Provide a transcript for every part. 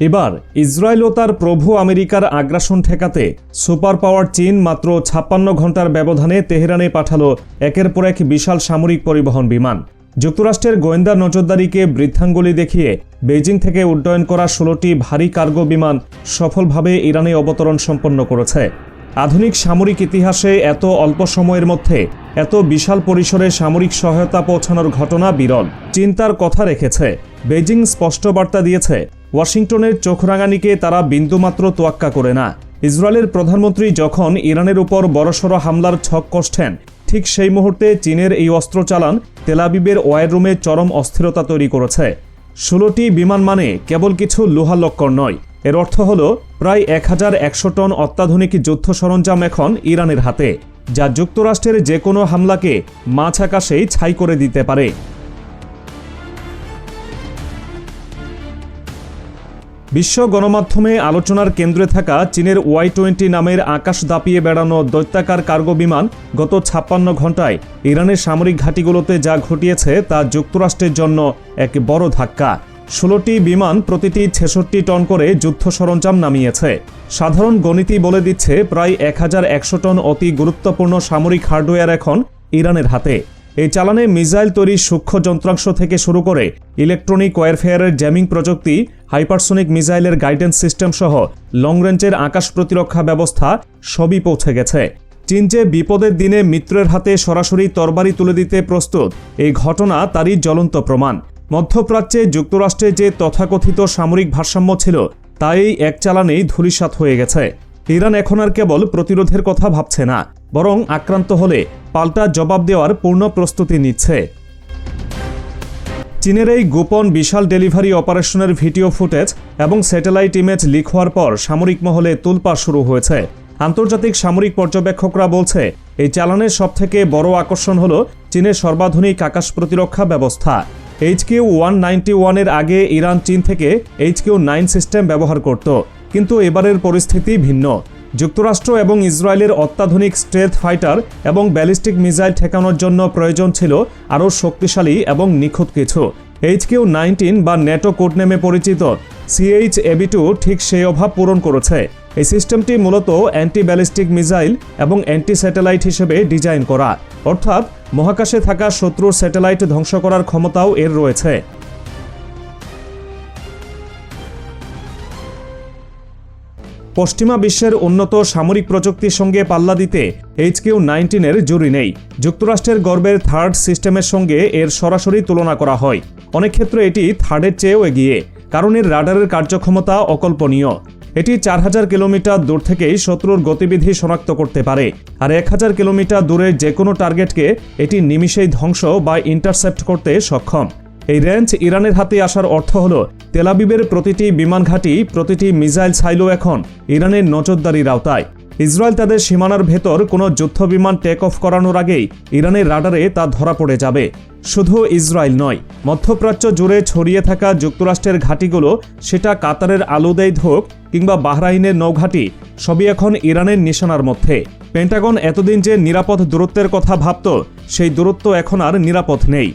এবার ইসরায়েল ও তার প্রভু আমেরিকার আগ্রাসন ঠেকাতে সুপার পাওয়ার চীন মাত্র ছাপ্পান্ন ঘণ্টার ব্যবধানে তেহরানে পাঠালো একের পর এক বিশাল সামরিক পরিবহন বিমান। যুক্তরাষ্ট্রের গোয়েন্দা নজরদারিকে বৃদ্ধাঙ্গুলি দেখিয়ে বেজিং থেকে উড্ডয়ন করা ষোলোটি ভারী কার্গো বিমান সফলভাবে ইরানে অবতরণ সম্পন্ন করেছে। আধুনিক সামরিক ইতিহাসে এত অল্প সময়ের মধ্যে এত বিশাল পরিসরে সামরিক সহায়তা পৌঁছানোর ঘটনা বিরল। চিন্তার কথা রেখেছে। বেজিং স্পষ্ট বার্তা দিয়েছে ওয়াশিংটনের চোখরাঙানিকে তারা বিন্দুমাত্র তোয়াক্কা করে না। ইসরায়েলের প্রধানমন্ত্রী যখন ইরানের উপর বড়সড় হামলার ছক কষছেন, ঠিক সেই মুহূর্তে চীনের এই অস্ত্র চালান তেলাবিবের ওয়ার রুমে চরম অস্থিরতা তৈরি করেছে। ষোলোটি বিমান মানে কেবল কিছু লোহালক্কর নয়, এর অর্থ হল প্রায় এক হাজার একশো টন অত্যাধুনিক যুদ্ধ সরঞ্জাম এখন ইরানের হাতে, যা যুক্তরাষ্ট্রের যে কোনো হামলাকে মাছ আকাশেই ছাই করে দিতে পারে। বিশ্ব গণমাধ্যমে আলোচনার কেন্দ্রে থাকা চীনের ওয়াই টোয়েন্টি নামের আকাশ দাপিয়ে বেড়ানো দৈত্যাকার কার্গো বিমান গত ছাপ্পান্ন ঘন্টায় ইরানের সামরিক ঘাঁটিগুলোতে যা ঘটিয়েছে তা যুক্তরাষ্ট্রের জন্য এক বড় ধাক্কা। ষোলোটি বিমান প্রতিটি ছেষট্টি টন করে যুদ্ধ সরঞ্জাম নামিয়েছে। সাধারণ গণিতই বলে দিচ্ছে, প্রায় এক হাজার একশো টন অতি গুরুত্বপূর্ণ সামরিক হার্ডওয়্যার এখন ইরানের হাতে। এই চালানে মিসাইল তৈরির সূক্ষ্ম যন্ত্রাংশ থেকে শুরু করে ইলেকট্রনিক ওয়ারফেয়ারের জ্যামিং প্রযুক্তি, হাইপারসোনিক মিসাইলের গাইডেন্স সিস্টেম সহ লং রেঞ্জের আকাশ প্রতিরক্ষা ব্যবস্থা সবই পৌঁছে গেছে। চীন যে বিপদের দিনে মিত্রের হাতে সরাসরি তরবারি তুলে দিতে প্রস্তুত, এই ঘটনা তারই জ্বলন্ত প্রমাণ। মধ্যপ্রাচ্যে যুক্তরাষ্ট্রে যে তথাকথিত সামরিক ভারসাম্য ছিল, তাই এক চালানেই ধূলিসাৎ হয়ে গেছে। ইরান এখন আর কেবল প্রতিরোধের কথা ভাবছে না। বরং আক্রান্ত হলে পাল্টা জবাব দেওয়ার পূর্ণ প্রস্তুতি নিচ্ছে। চীনের এই গোপন বিশাল ডেলিভারি অপারেশনের ভিডিও ফুটেজ এবং স্যাটেলাইট ইমেজ লিক হওয়ার পর সামরিক মহলে তুলপাড় শুরু হয়েছে। আন্তর্জাতিক সামরিক পর্যবেক্ষকরা বলছে, এই চালানের সবথেকে বড় আকর্ষণ হল চীনের সর্বাধুনিক আকাশ প্রতিরক্ষা ব্যবস্থা। এইচকিউ ওয়ান নাইনটি ওয়ানের আগে ইরান, চীন থেকে এইচকিউ নাইন সিস্টেম ব্যবহার করত, কিন্তু এবারের পরিস্থিতি ভিন্ন। যুক্তরাষ্ট্র এবং ইসরায়েলের অত্যাধুনিক স্ট্রেথ ফাইটার এবং ব্যালিস্টিক মিসাইল ঠেকানোর জন্য প্রয়োজন ছিল আরও শক্তিশালী এবং নিখুঁত কিছু। এইচকিউ নাইনটিন বা নেটো কোড নামে পরিচিত সিএইচ এবি টু ঠিক সেই অভাব পূরণ করেছে। এই সিস্টেমটি মূলত অ্যান্টি ব্যালিস্টিক মিসাইল এবং অ্যান্টি স্যাটেলাইট হিসেবে ডিজাইন করা। অর্থাৎ মহাকাশে থাকা শত্রুর স্যাটেলাইট ধ্বংস করার ক্ষমতাও এর রয়েছে। পশ্চিমা বিশ্বের উন্নত সামরিক প্রযুক্তির সঙ্গে পাল্লা দিতে এইচকিউ নাইনটিনের জুরি নেই। যুক্তরাষ্ট্রের গর্বের থার্ড সিস্টেমের সঙ্গে এর সরাসরি তুলনা করা হয়। অনেক ক্ষেত্রে এটি থার্ডের চেয়েও এগিয়ে, কারণ এর রাডারের কার্যক্ষমতা অকল্পনীয়। এটি চার হাজার কিলোমিটার দূর থেকেই শত্রুর গতিবিধি শনাক্ত করতে পারে, আর এক হাজার কিলোমিটার দূরে যে কোনো টার্গেটকে এটি নিমিষেই ধ্বংস বা ইন্টারসেপ্ট করতে সক্ষম। এই রেঞ্জ ইরানের হাতে আসার অর্থ হল তেলাবিবের প্রতিটি বিমান ঘাঁটি, প্রতিটি মিসাইল ছাইলো এখন ইরানের নজরদারির আওতায়। ইসরায়েল তাদের সীমানার ভেতর কোনো যুদ্ধ বিমান টেক অফ করানোর আগেই ইরানের রাডারে তা ধরা পড়ে যাবে। শুধু ইসরায়েল নয়, মধ্যপ্রাচ্য জুড়ে ছড়িয়ে থাকা যুক্তরাষ্ট্রের ঘাঁটিগুলো সেটা কাতারের আলুদেই ধোক কিংবা বাহরাইনের নৌঘাঁটি, সবই এখন ইরানের নিশানার মধ্যে। পেন্টাগন এতদিন যে নিরাপদ দূরত্বের কথা ভাবত, সেই দূরত্ব এখন আর নিরাপদ নেই।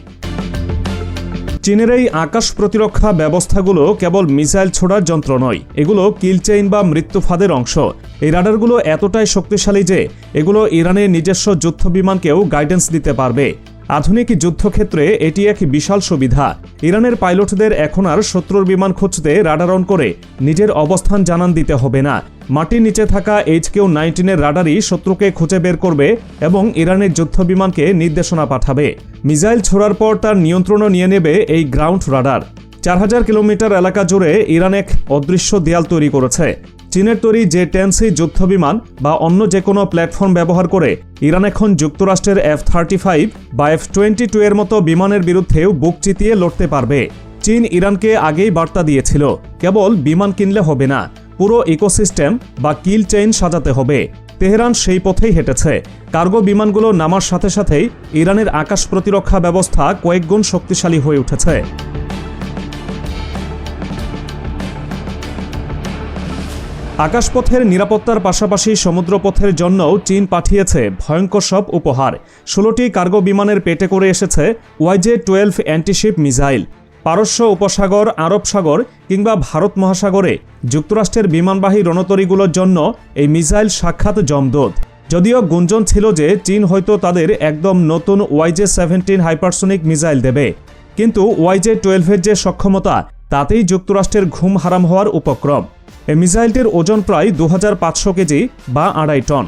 চীনের এই আকাশ প্রতিরক্ষা ব্যবস্থাগুলো কেবল মিসাইল ছোড়ার যন্ত্র নয়, এগুলো কিলচেইন বা মৃত্যু ফাঁদের অংশ। এই রাডারগুলো এতটাই শক্তিশালী যে এগুলো ইরানের নিজস্ব যুদ্ধ বিমানকেও গাইডেন্স দিতে পারবে। আধুনিক যুদ্ধক্ষেত্রে এটি এক বিশাল সুবিধা। ইরানের পাইলটদের এখন আর শত্রুর বিমান খুঁজতে রাডার অন করে নিজের অবস্থান জানান দিতে হবে না। মাটির নিচে থাকা এইচ কেউ নাইনটিনের রাডারই শত্রুকে খুঁজে বের করবে এবং ইরানের যুদ্ধ বিমানকে নির্দেশনা পাঠাবে। মিসাইল ছোড়ার পর তার নিয়ন্ত্রণও নিয়ে নেবে এই গ্রাউন্ড রাডার। চার হাজার কিলোমিটার এলাকা জুড়ে ইরান এক অদৃশ্য দেয়াল তৈরি করেছে। চীনের তৈরি যে টেন্সি যুদ্ধ বিমান বা অন্য যে কোনো প্ল্যাটফর্ম ব্যবহার করে ইরান এখন যুক্তরাষ্ট্রের এফ থার্টি ফাইভ বা এফ টোয়েন্টি টু এর মতো বিমানের বিরুদ্ধেও বুক চিতিয়ে লড়তে পারবে। চীন ইরানকে আগেই বার্তা দিয়েছিল, কেবল বিমান কিনলে হবে না, পুরো ইকোসিস্টেম বা কিল চেইন সাজাতে হবে। তেহরান সেই পথেই হেঁটেছে। কার্গো বিমানগুলো নামার সাথে সাথেই ইরানের আকাশ প্রতিরক্ষা ব্যবস্থা কয়েকগুণ শক্তিশালী হয়ে উঠেছে। আকাশপথের নিরাপত্তার পাশাপাশি সমুদ্রপথের জন্যও চীন পাঠিয়েছে ভয়ঙ্কর সব উপহার। ষোলোটি কার্গো বিমানের পেটে করে এসেছে ওয়াইজে টুয়েলভ অ্যান্টিশিপ মিসাইল। পারস্য উপসাগর, আরব সাগর কিংবা ভারত মহাসাগরে যুক্তরাষ্ট্রের বিমানবাহী রণতরীগুলোর জন্য এই মিসাইল সাক্ষাৎ জমদূত যদিও গুঞ্জন ছিল যে চীন হয়তো তাদের একদম নতুন ওয়াইজে সেভেন্টিন হাইপারসোনিক মিসাইল দেবে। কিন্তু ওয়াইজে টুয়েলভের যে সক্ষমতা তাতেই যুক্তরাষ্ট্রের ঘুম হারাম হওয়ার উপক্রম। এই মিসাইলটির ওজন প্রায় দু হাজার পাঁচশো কেজি বা আড়াই টন।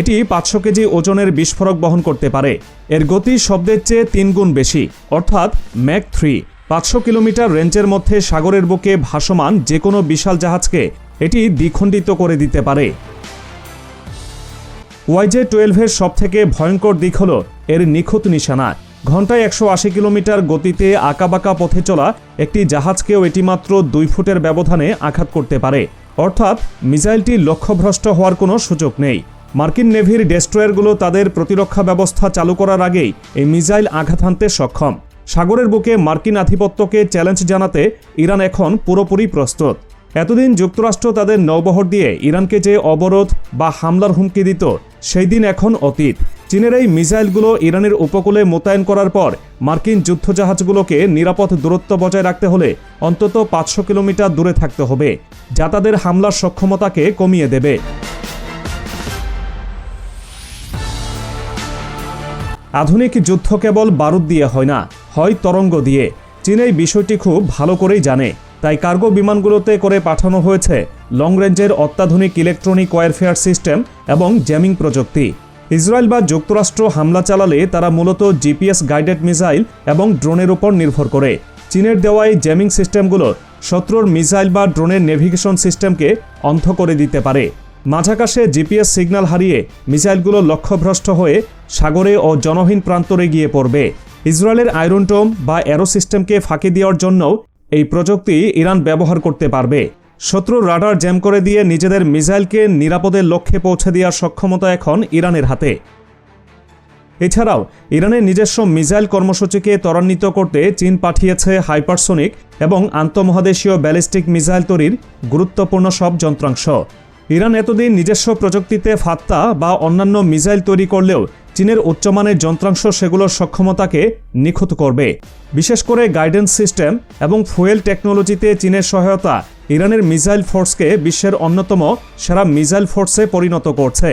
এটি পাঁচশো কেজি ওজনের বিস্ফোরক বহন করতে পারে। এর গতি শব্দের চেয়ে তিন গুণ বেশি, অর্থাৎ ম্যাক থ্রি। পাঁচশো কিলোমিটার রেঞ্জের মধ্যে সাগরের বুকে ভাসমান যে কোনো বিশাল জাহাজকে এটি দ্বিখণ্ডিত করে দিতে পারে। ওয়াইজে টুয়েলভের সবথেকে ভয়ঙ্কর দিক হল এর নিখুঁত নিশানা। ঘন্টায় একশো আশি কিলোমিটার গতিতে আঁকাবাঁকা পথে চলা একটি জাহাজকেও এটি মাত্র দুই ফুটের ব্যবধানে আঘাত করতে পারে। অর্থাৎ, মিসাইলটি লক্ষ্যভ্রষ্ট হওয়ার কোনো সুযোগ নেই। মার্কিন নেভির ডেস্ট্রয়ারগুলো তাদের প্রতিরক্ষা ব্যবস্থা চালু করার আগেই এই মিসাইল আঘাত হানতে সক্ষম। সাগরের বুকে মার্কিন আধিপত্যকে চ্যালেঞ্জ জানাতে ইরান এখন পুরোপুরি প্রস্তুত। এতদিন যুক্তরাষ্ট্র তাদের নৌবহর দিয়ে ইরানকে যে অবরোধ বা হামলার হুমকি দিত, সেই দিন এখন অতীত। চীনের এই মিসাইলগুলো ইরানের উপকূলে মোতায়েন করার পর মার্কিন যুদ্ধজাহাজগুলোকে নিরাপদ দূরত্ব বজায় রাখতে হলে অন্তত পাঁচশো কিলোমিটার দূরে থাকতে হবে, যা তাদের হামলার সক্ষমতাকে কমিয়ে দেবে। আধুনিক যুদ্ধ কেবল বারুদ দিয়ে হয় না, হয় তরঙ্গ দিয়ে। চীন এই বিষয়টি খুব ভালো করেই জানে। তাই কার্গো বিমানগুলোতে করে পাঠানো হয়েছে লং রেঞ্জের অত্যাধুনিক ইলেকট্রনিক ওয়ারফেয়ার সিস্টেম এবং জ্যামিং প্রযুক্তি। ইসরায়েল বা যুক্তরাষ্ট্র হামলা চালালে তারা মূলত জিপিএস গাইডেড মিসাইল এবং ড্রোনের উপর নির্ভর করে। চীনের দেওয়া এই জ্যামিং সিস্টেমগুলো শত্রুর মিসাইল বা ড্রোনের নেভিগেশন সিস্টেমকে অন্ধ করে দিতে পারে। মাঝাকাশে জিপিএস সিগন্যাল হারিয়ে মিসাইলগুলো লক্ষ্যভ্রষ্ট হয়ে সাগরে ও জনহীন প্রান্তরে গিয়ে পড়বে। ইসরায়েলের আয়রন টোম বা অ্যারো সিস্টেমকে ফাঁকি দেওয়ার জন্যও এই প্রযুক্তি ইরান ব্যবহার করতে পারবে। শত্রুর রাডার জ্যাম করে দিয়ে নিজেদের মিসাইলকে নিরাপদের লক্ষ্যে পৌঁছে দেওয়ার সক্ষমতা এখন ইরানের হাতে। এছাড়াও, ইরানের নিজস্ব মিসাইল কর্মসূচিকে ত্বরান্বিত করতে চীন পাঠিয়েছে হাইপারসোনিক এবং আন্তঃমহাদেশীয় ব্যালিস্টিক মিসাইল তৈরির গুরুত্বপূর্ণ সব যন্ত্রাংশ। ইরান এতদিন নিজস্ব প্রযুক্তিতে ফাত্তা বা অন্যান্য মিসাইল তৈরি করলেও চীনের উচ্চমানের যন্ত্রাংশ সেগুলোর সক্ষমতাকে নিখুঁত করবে। বিশেষ করে গাইডেন্স সিস্টেম এবং ফুয়েল টেকনোলজিতে চীনের সহায়তা ইরানের মিসাইল ফোর্সকে বিশ্বের অন্যতম সেরা মিসাইল ফোর্সে পরিণত করছে।